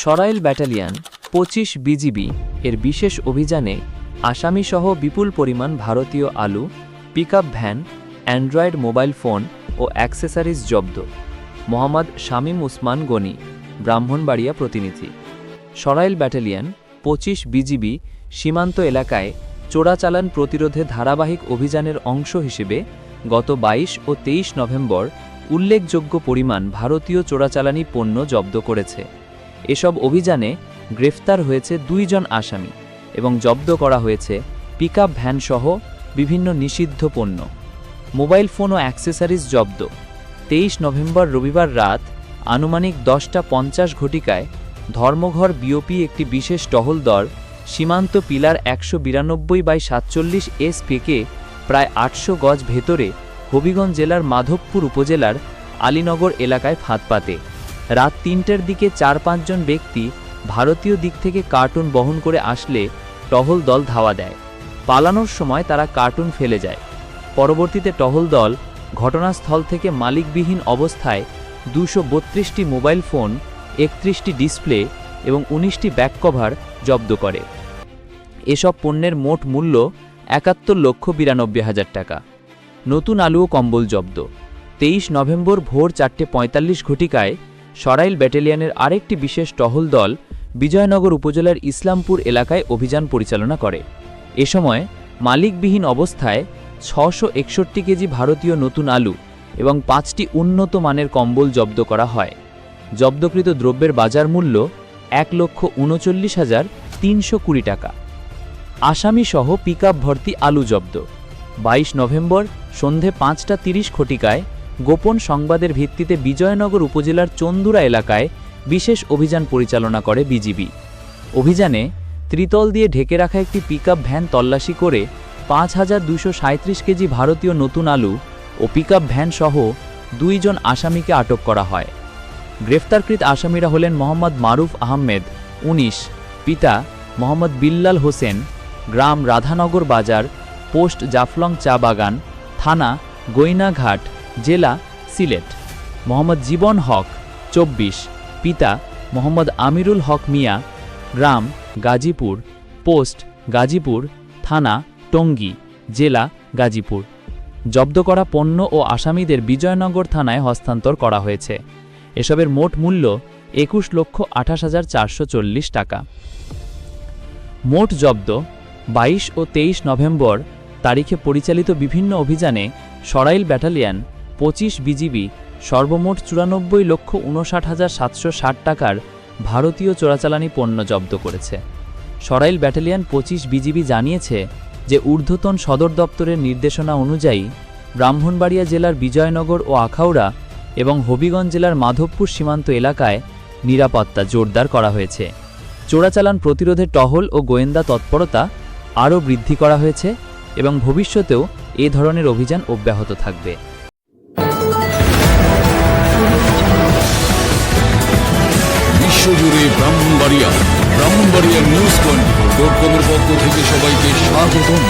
Sarail battalion পঁচিশ BGB এর বিশেষ অভিযানে আসামিসহ বিপুল পরিমাণ ভারতীয় আলু, pickup van, android mobile phone ও অ্যাক্সেসরিজ জব্দ। মোহাম্মদ শামীম উসমান গনি, ব্রাহ্মণবাড়িয়া প্রতিনিধি। সরাইল ব্যাটালিয়ান পঁচিশ বিজিবি সীমান্ত এলাকায় চোরাচালান প্রতিরোধে ধারাবাহিক অভিযানের অংশ হিসেবে গত বাইশ ও তেইশ নভেম্বর উল্লেখযোগ্য পরিমাণ ভারতীয় চোরাচালানি পণ্য জব্দ করেছে। এসব অভিযানে গ্রেফতার হয়েছে দুইজন আসামি এবং জব্দ করা হয়েছে পিকআপ ভ্যানসহ বিভিন্ন নিষিদ্ধ পণ্য। মোবাইল ফোন ও অ্যাক্সেসরিজ জব্দ। তেইশ নভেম্বর রবিবার রাত আনুমানিক দশটা পঞ্চাশ ঘটিকায় ধর্মঘর বিওপি একটি বিশেষ টহল দল সীমান্ত পিলার একশো বিরানব্বই বাই সাতচল্লিশ এস পেকে প্রায় আটশো গজ ভেতরে হবিগঞ্জ জেলার মাধবপুর উপজেলার আলীনগর এলাকায় ফাঁদ পাতে। রাত তিনটের দিকে চার পাঁচজন ব্যক্তি ভারতীয় দিক থেকে কার্টুন বহন করে আসলে টহল দল ধাওয়া দেয়। পালানোর সময় তারা কার্টুন ফেলে যায়। পরবর্তীতে টহল দল ঘটনাস্থল থেকে মালিকবিহীন অবস্থায় দুশো বত্রিশটি মোবাইল ফোন, একত্রিশটি ডিসপ্লে এবং উনিশটি ব্যাক কভার জব্দ করে। এসব পণ্যের মোট মূল্য একাত্তর লক্ষ বিরানব্বই হাজার টাকা। নতুন আলু ও কম্বল জব্দ। তেইশ নভেম্বর ভোর চারটে পঁয়তাল্লিশ ঘটিকায় সরাইল ব্যাটালিয়নের আরেকটি বিশেষ টহল দল বিজয়নগর উপজেলার ইসলামপুর এলাকায় অভিযান পরিচালনা করে। এ সময় মালিকবিহীন অবস্থায় ছশো একষট্টি কেজি ভারতীয় নতুন আলু এবং পাঁচটি উন্নত মানের কম্বল জব্দ করা হয়। জব্দকৃত দ্রব্যের বাজার মূল্য এক লক্ষ উনচল্লিশ হাজার তিনশো কুড়ি টাকা। আসামিসহ পিকআপ ভর্তি আলু জব্দ। বাইশ নভেম্বর সন্ধে পাঁচটা তিরিশ ঘটিকায় গোপন সংবাদের ভিত্তিতে বিজয়নগর উপজেলার চন্দুরা এলাকায় বিশেষ অভিযান পরিচালনা করে বিজিবি। অভিযানে ত্রিতল দিয়ে ঢেকে রাখা একটি পিকআপ ভ্যান তল্লাশি করে পাঁচ হাজার দুশো কেজি ভারতীয় নতুন আলু ও পিকআপ ভ্যান সহ দুইজন আসামিকে আটক করা হয়। গ্রেফতারকৃত আসামিরা হলেন মোহাম্মদ মারুফ আহমেদ, উনিশ, পিতা মোহাম্মদ বিল্লাল হোসেন, গ্রাম রাধানগর বাজার, পোস্ট জাফলং চা বাগান, থানা গৈনাঘাট জেলা, সিলেট। মোহাম্মদ জীবন হক, চব্বিশ। পিতা, মোহাম্মদ আমিরুল হক মিয়া। গ্রাম, গাজীপুর। পোস্ট, গাজীপুর। থানা, টঙ্গী। জেলা, গাজীপুর। জব্দ করা পণ্য ও আসামিদের বিজয়নগর থানায় হস্তান্তর করা হয়েছে। এসবের মোট মূল্য একুশ লক্ষ আঠাশ হাজার চারশো চল্লিশ টাকা। মোট জব্দ বাইশ ও তেইশ নভেম্বর তারিখে পরিচালিত বিভিন্ন অভিযানে সরাইল ব্যাটালিয়ন পঁচিশ বিজিবি সর্বমোট চুরানব্বই লক্ষ উনষাট হাজার সাতশো ষাট টাকার ভারতীয় চোরাচালানি পণ্য জব্দ করেছে। সরাইল ব্যাটালিয়ন পঁচিশ বিজিবি জানিয়েছে যে ঊর্ধ্বতন সদর দপ্তরের নির্দেশনা অনুযায়ী ব্রাহ্মণবাড়িয়া জেলার বিজয়নগর ও আখাউড়া এবং হবিগঞ্জ জেলার মাধবপুর সীমান্ত এলাকায় নিরাপত্তা জোরদার করা হয়েছে। চোরাচালান প্রতিরোধে টহল ও গোয়েন্দা তৎপরতা আরও বৃদ্ধি করা হয়েছে এবং ভবিষ্যতেও এ ধরনের অভিযান অব্যাহত থাকবে। বিশ্বজুড়ে Brahmanbaria Brahmanbaria news twenty dot কমের পক্ষ থেকে সবাইকে স্বাগতম।